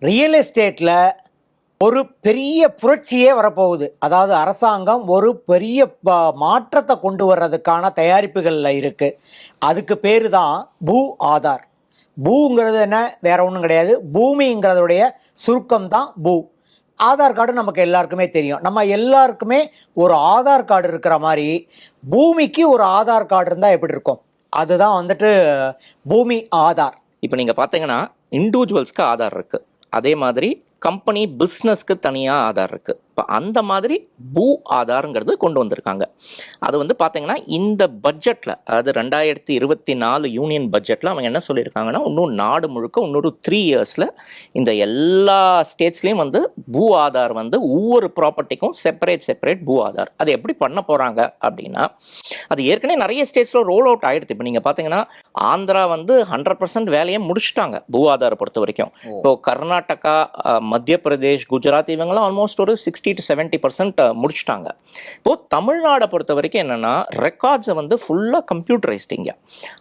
Real எஸ்டேட்டில் ஒரு பெரிய புரட்சியே வரப்போகுது. அதாவது அரசாங்கம் ஒரு பெரிய ப- மாற்றத்தை கொண்டு வர்றதுக்கான தயாரிப்புகளில் இருக்குது அதுக்கு பேர் தான் பூ ஆதார். பூங்கிறது என்ன? வேற ஒன்றும் கிடையாது. பூமிங்கிறதுடைய சுருக்கம் தான் பூ. ஆதார் கார்டு நமக்கு எல்லாருக்குமே தெரியும். நம்ம எல்லாருக்குமே ஒரு ஆதார் கார்டு இருக்கிற மாதிரி பூமிக்கு ஒரு ஆதார் கார்டு இருந்தால் எப்படி இருக்கும்? அதுதான் வந்துட்டு பூமி ஆதார். இப்போ நீங்கள் பார்த்தீங்கன்னா இண்டிவிஜுவல்ஸ்க்கு ஆதார் இருக்குது அதே மாதிரி கம்பெனி பிஸ்னஸ்க்கு தனியாக ஆதார் இருக்குது இப்போ அந்த மாதிரி பூ ஆதார்ங்கிறது கொண்டு வந்திருக்காங்க. அது வந்து பார்த்தீங்கன்னா இந்த பட்ஜெட்டில் அதாவது ரெண்டாயிரத்தி இருபத்தி நாலு யூனியன் பட்ஜெட்டில் அவங்க என்ன சொல்லியிருக்காங்கன்னா இன்னும் நாடு முழுக்க இன்னொரு த்ரீ இயர்ஸில் இந்த எல்லா ஸ்டேட்ஸ்லேயும் வந்து பூ ஆதார் வந்து ஒவ்வொரு ப்ராப்பர்ட்டிக்கும் செப்பரேட் செப்பரேட் பூ ஆதார். அது எப்படி பண்ண போகிறாங்க அப்படின்னா அது ஏற்கனவே நிறைய ஸ்டேட்ஸில் ரோல் அவுட் ஆயிடுது. இப்போ நீங்கள் பார்த்தீங்கன்னா ஆந்திரா வந்து ஹண்ட்ரட் பர்சன்ட் வேலையை முடிச்சிட்டாங்க பூ ஆதாரை பொறுத்த வரைக்கும் இப்போ கர்நாடகா மத்திய பிரதேஷ் குஜராத் இவங்கெல்லாம் ஆல்மோஸ்ட் ஒரு சிக்ஸ்டி டு செவன்ட்டி பர்சன்ட் முடிச்சிட்டாங்க. இப்போ தமிழ்நாடை பொறுத்த வரைக்கும் என்னன்னா ரெக்கார்ட்ஸை வந்து ஃபுல்லாக கம்ப்யூட்டரைஸ்டிங்க இங்கே.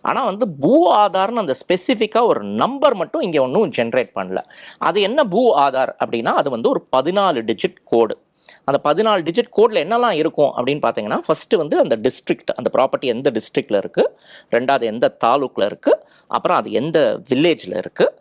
ஆனால் வந்து பூ ஆதார்னு அந்த ஸ்பெசிஃபிக்காக ஒரு நம்பர் மட்டும் இங்கே ஒன்றும் ஜென்ரேட் பண்ணல. அது என்ன பூ ஆதார் அப்படின்னா அது வந்து ஒரு பதினாலு டிஜிட் கோடு அந்த பதினாலு டிஜிட் கோடில் என்னெல்லாம் இருக்கும் அப்படின்னு பார்த்தீங்கன்னா ஃபஸ்ட்டு வந்து அந்த டிஸ்ட்ரிக்ட் அந்த ப்ராப்பர்ட்டி எந்த டிஸ்ட்ரிக்டில் இருக்குது ரெண்டாவது எந்த தாலுக்கில் இருக்குது அப்புறம் அது எந்த வில்லேஜில் இருக்குது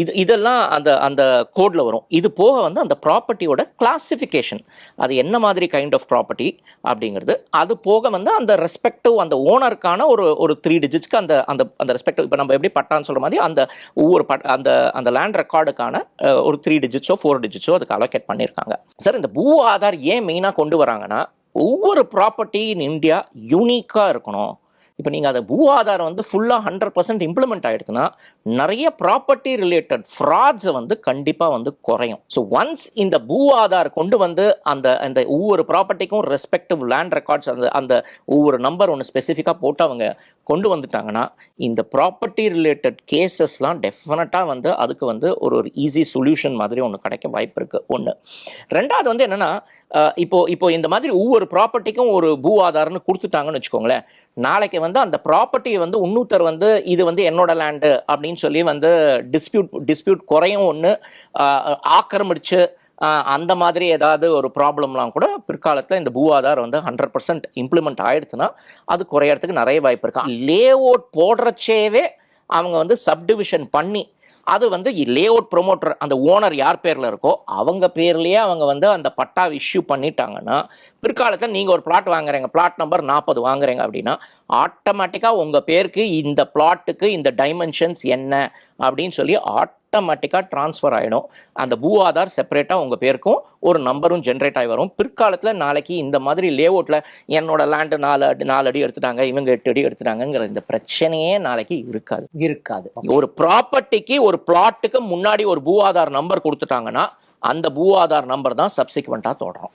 இது இதெல்லாம் அந்த அந்த கோடில் வரும். இது போக வந்து அந்த ப்ராப்பர்ட்டியோட கிளாஸிஃபிகேஷன் அது என்ன மாதிரி கைண்ட் ஆஃப் ப்ராப்பர்ட்டி அப்படிங்கிறது. அது போக வந்து அந்த ரெஸ்பெக்டிவ் அந்த ஓனருக்கான ஒரு ஒரு த்ரீ டிஜிட்ஸ்க்கு அந்த அந்த அந்த ரெஸ்பெக்டிவ் இப்போ நம்ம எப்படி பட்டான்னு சொல்கிற மாதிரி அந்த ஒவ்வொரு பட் அந்த அந்த லேண்ட் ரெக்கார்டுக்கான ஒரு த்ரீ டிஜிட்ஸோ ஃபோர் டிஜிட்ஸோ அதுக்கு அலோகேட் பண்ணியிருக்காங்க. சார் இந்த பூ ஆதார் ஏன் மெயினாக கொண்டு வராங்கன்னா ஒவ்வொரு ப்ராப்பர்ட்டி இன் இந்தியா யூனிக்காக இருக்கணும். இப்போ நீங்கள் அதை பூ ஆதாரம் வந்து ஃபுல்லாக ஹண்ட்ரட் பர்சன்ட் இம்ப்ளிமெண்ட் ஆகிடுதுன்னா நிறைய ப்ராப்பர்ட்டி ரிலேட்டட் ஃப்ராட்ஸை வந்து கண்டிப்பாக வந்து குறையும். ஸோ ஒன்ஸ் இந்த பூ ஆதார் கொண்டு வந்து அந்த அந்த ஒவ்வொரு ப்ராப்பர்ட்டிக்கும் ரெஸ்பெக்டிவ் லேண்ட் ரெக்கார்ட்ஸ் அந்த அந்த ஒவ்வொரு நம்பர் ஒன்று ஸ்பெசிஃபிக்காக போட்டு அவங்க கொண்டு வந்துட்டாங்கன்னா இந்த ப்ராப்பர்ட்டி ரிலேட்டட் கேசஸ்லாம் டெஃபினட்டாக வந்து அதுக்கு வந்து ஒரு ஒரு ஈஸி சொல்யூஷன் மாதிரி ஒன்று கிடைக்க வாய்ப்பு இருக்குது ஒன்று ரெண்டாவது வந்து என்னென்னா இப்போ இப்போ இந்த மாதிரி ஒவ்வொரு ப்ராப்பர்ட்டிக்கும் ஒரு பூ ஆதாரம்னு கொடுத்துட்டாங்கன்னு வச்சுக்கோங்களேன். நாளைக்கு வந்து அந்த ப்ராப்பர்ட்டியை வந்து இன்னொருத்தர் வந்து இது வந்து என்னோட லேண்டு அப்படின்னு சொல்லி வந்து டிஸ்பியூட் டிஸ்பியூட் குறையும் ஒன்று ஆக்கிரமிச்சு அந்த மாதிரி ஏதாவது ஒரு ப்ராப்ளம்லாம் கூட பிற்காலத்தில் இந்த பூ வந்து ஹண்ட்ரட் பர்சன்ட் இம்ப்ளிமெண்ட் ஆயிடுச்சுன்னா அது குறையறதுக்கு நிறைய வாய்ப்பு இருக்கு. லே அவுட் போடுறச்சேவே அவங்க வந்து சப்டிவிஷன் பண்ணி அது வந்து லே அவுட் ப்ரொமோட்டர் அந்த ஓனர் யார் பேரில் இருக்கோ அவங்க பேர்லேயே அவங்க வந்து அந்த பட்டா இஷ்யூ பண்ணிட்டாங்கன்னா பிற்காலத்தில் நீங்கள் ஒரு பிளாட் வாங்குறீங்க பிளாட் நம்பர் நாற்பது வாங்குறீங்க அப்படின்னா ஆட்டோமேட்டிக்காக உங்கள் பேருக்கு இந்த பிளாட்டுக்கு இந்த டைமென்ஷன்ஸ் என்ன அப்படின்னு சொல்லி ஆட் ஆட்டோமேட்டிக்காக ட்ரான்ஸ்ஃபர் ஆகிடும் அந்த பூ ஆதார் செப்பரேட்டாக உங்கள் பேருக்கும் ஒரு நம்பரும் ஜென்ரேட் ஆகி வரும். பிற்காலத்தில் நாளைக்கு இந்த மாதிரி லேஅவுட்டில் என்னோட லேண்டு நாலு அடி நாலு அடி எடுத்துட்டாங்க இவங்க எட்டு அடி எடுத்துட்டாங்கங்கிற இந்த பிரச்சனையே நாளைக்கு இருக்காது. இருக்காது. ஒரு ப்ராப்பர்ட்டிக்கு ஒரு பிளாட்டுக்கு முன்னாடி ஒரு பூ ஆதார் நம்பர் கொடுத்துட்டாங்கன்னா அந்த பூ ஆதார் நம்பர் தான் சப்சிக்வெண்ட்டாக தொடரும்.